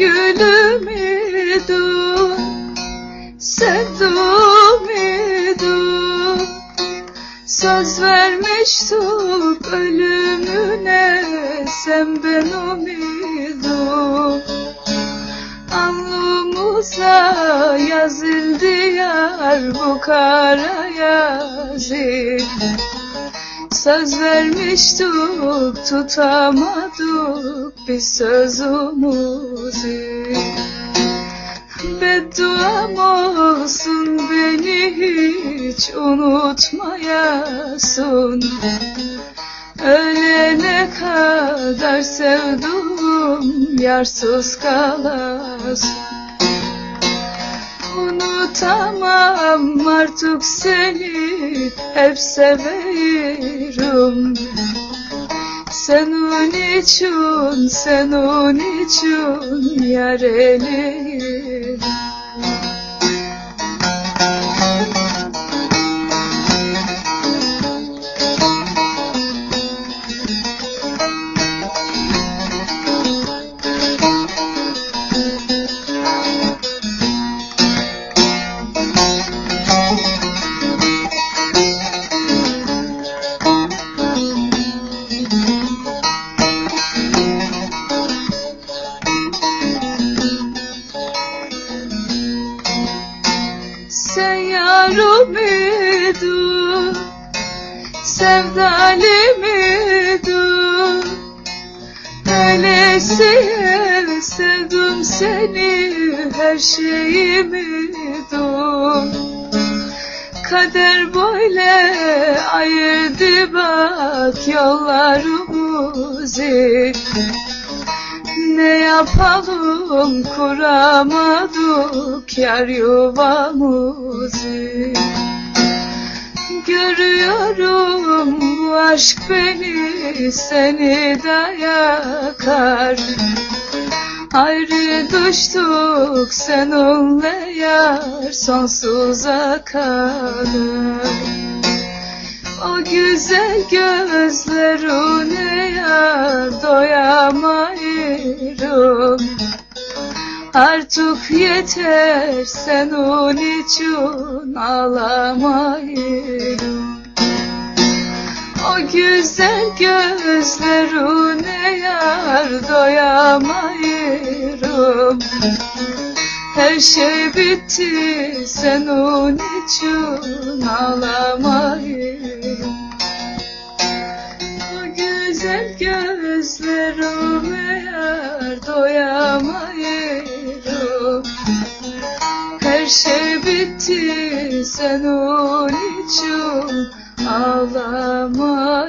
Gülüm idin, sevdum idin Söz vermiştik ölümüne sen ben umidim Alnımıza yazıldı yar bu kara yazı Söz vermiştik tutamadık biz sözümüzü Bedduam olsun beni hiç unutmayasın. Ölene kadar sevduğum yarsız kalasın. Unutamam artık seni hep severim Senin için, senin için yar Sen sevdalim idin Öylesiye sevdim seni, her şeyim idin Kader böyle ayırdı bak yollarımızı ne yapalım kuramadık yar yuvamızı Görüyorum bu aşk beni seni de yakar Ayrı düştük seninle yar sonsuza kadar o güzel gözlerine Artık yeter senin için ağlamayırım O güzel gözlerine yar doyamayırım. Her şey bitti senin için ağlamayın. O güzel gözlerime yar doyamayırım şey bitti senin için ağlamayırım